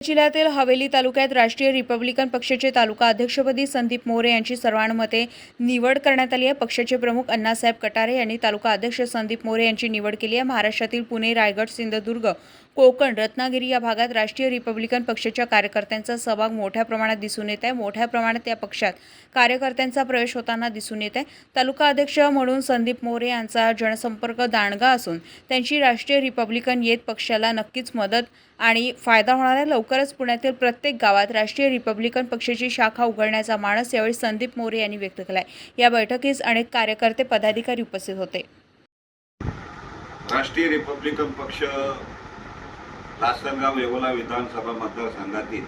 जिल्ह्यातील हवेली तालुक्यात राष्ट्रीय रिपब्लिकन पक्षाचे तालुका अध्यक्षपदी संदीप मोरे यांची सर्वानुमते निवड करण्यात आली आहे. पक्षाचे प्रमुख अण्णासाहेब कटारे यांनी तालुका अध्यक्ष संदीप मोरे यांची निवड केली आहे. महाराष्ट्रातील पुणे रायगड सिंधुदुर्ग कोकण रत्नागिरी या भागात राष्ट्रीय रिपब्लिकन पक्षाच्या कार्यकर्त्यांचा सहभाग मोठ्या प्रमाणात दिसून येत आहे. मोठ्या प्रमाणात या पक्षात कार्यकर्त्यांचा प्रवेश होताना दिसून येत आहे. तालुका अध्यक्ष म्हणून संदीप मोरे यांचा जनसंपर्क दांडगा असून त्यांची राष्ट्रीय रिपब्लिकन येत पक्षाला नक्कीच मदत आणि फायदा होणार आहे. लवकरच पुण्यातील प्रत्येक गावात राष्ट्रीय रिपब्लिकन पक्षाची शाखा उघडण्याचा मानस यावेळी संदीप मोरे यांनी व्यक्त केला आहे या बैठकीस अनेक कार्यकर्ते पदाधिकारी उपस्थित होते. राष्ट्रीय रिपब्लिकन पक्ष लासलगाव येवला विधानसभा मतदारसंघातील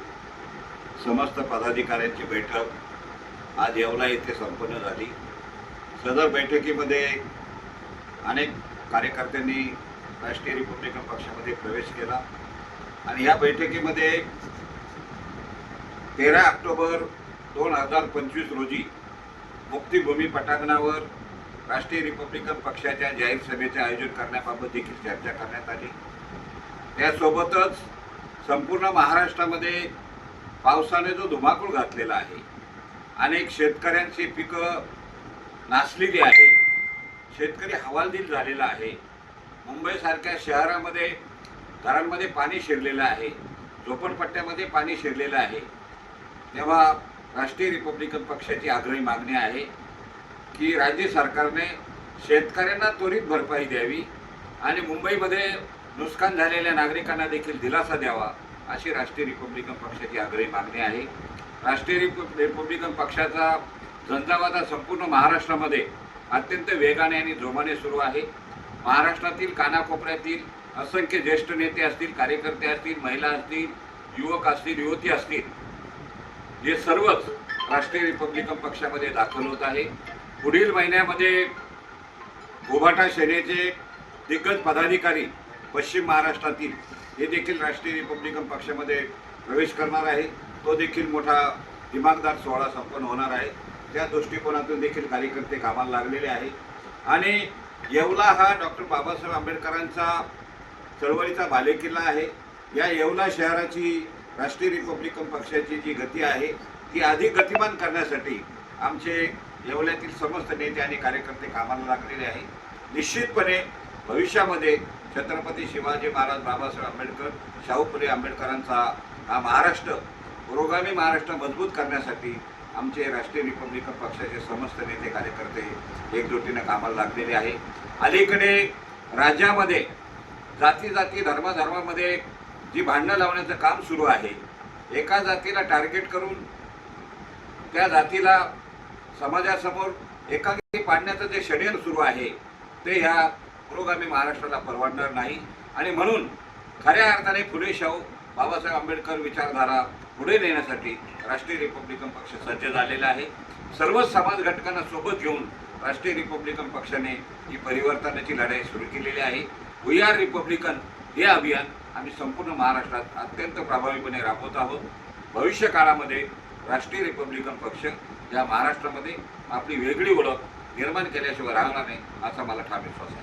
समस्त पदाधिकाऱ्यांची बैठक आज येवला येथे संपन्न झाली. सदर बैठकीमध्ये अनेक कार्यकर्त्यांनी राष्ट्रीय रिपब्लिकन पक्षामध्ये प्रवेश केला आणि या बैठकीमध्ये तेरा ऑक्टोबर दोन हजार पंचवीस रोजी मुक्तीभूमी पटांगणावर राष्ट्रीय रिपब्लिकन पक्षाच्या जाहीर सभेचे आयोजन करण्याबाबत देखील चर्चा करण्यात आली. त्यासोबतच संपूर्ण महाराष्ट्रामध्ये पावसाने जो धुमाकूळ घातलेला आहे अनेक शेतकऱ्यांची पिकं नासलेली आहे शेतकरी हवालदिल झालेला आहे मुंबईसारख्या शहरामध्ये घरांमध्ये पाणी शिरलेलं आहे झोपडपट्ट्यामध्ये पाणी शिरलेलं आहे तेव्हा राष्ट्रीय रिपब्लिकन पक्षाची आग्रही मागणी आहे की राज्य सरकारने शेतकऱ्यांना त्वरित भरपाई द्यावी आणि मुंबईमध्ये नुकसान झालेल्या नागरिकांना देखील दिलासा द्यावा अशी राष्ट्रीय रिपब्लिकन पक्षाची आग्रही मागणी आहे. राष्ट्रीय रिप रिपब्लिकन पक्षाचा झंझावात संपूर्ण महाराष्ट्रामध्ये अत्यंत वेगाने आणि जोमाने सुरू आहे. महाराष्ट्रातील कानाकोपऱ्यातील असंख्य ज्येष्ठ नेते असतील कार्यकर्ते असतील महिला असतील युवक असतील युवती असतील हे सर्वच राष्ट्रीय रिपब्लिकन पक्षामध्ये दाखल होत आहे. पुढील महिन्यामध्ये गोभाटा सेनेचे दिग्गज पदाधिकारी पश्चिम महाराष्ट्रातील हे देखील राष्ट्रीय रिपब्लिकन पक्षामध्ये प्रवेश करणार आहे. तो देखील मोठा दिमागदार सोहळा संपन्न होणार आहे. त्या दृष्टिकोनातून देखील कार्यकर्ते कामाला लागलेले आहे. आणि येवला हा डॉक्टर बाबासाहेब आंबेडकरांचा चळवळीचा बालेकिल्ला आहे. या येवला शहराची राष्ट्रीय रिपब्लिकन पक्षाची जी गती आहे ती अधिक गतिमान करण्यासाठी आमचे येवल्यातील समस्त नेते आणि कार्यकर्ते कामाला लागलेले आहे. निश्चितपणे भविष्यामध्ये छत्रपती शिवाजी महाराज बाबासाहेब आंबेडकर शाहू फुले आंबेडकरांचा हा महाराष्ट्र पुरोगामी महाराष्ट्र मजबूत करण्यासाठी आमचे राष्ट्रीय रिपब्लिकन पक्षाचे समस्त नेते कार्यकर्ते एकजुटीनं कामाला लागलेले आहे. अलीकडे राज्यामध्ये जाती जाती धर्माधर्मामध्ये जी भांडणं लावण्याचं काम सुरू आहे एका जातीला टार्गेट करून त्या जातीला समाजासमोर एकाकी पाडण्याचं जे षडयंत्र सुरू आहे ते ह्या पुरोगामी महाराष्ट्राला परवडणार नाही. आणि म्हणून खऱ्या अर्थाने फुले शाहू बाबासाहेब आंबेडकर विचारधारा पुढे नेण्यासाठी राष्ट्रीय रिपब्लिकन पक्ष सज्ज झालेला आहे. सर्वच समाज घटकांना सोबत घेऊन राष्ट्रीय रिपब्लिकन पक्षाने ही परिवर्तनाची लढाई सुरू केलेली आहे. वी आर रिपब्लिकन हे अभियान आम्ही संपूर्ण महाराष्ट्रात अत्यंत प्रभावीपणे राबवत आहोत. भविष्य काळामध्ये राष्ट्रीय रिपब्लिकन पक्ष या महाराष्ट्रामध्ये आपली वेगळी ओळख निर्माण केल्याशिवाय राहणार नाही असा मला ठाम विश्वास आहे.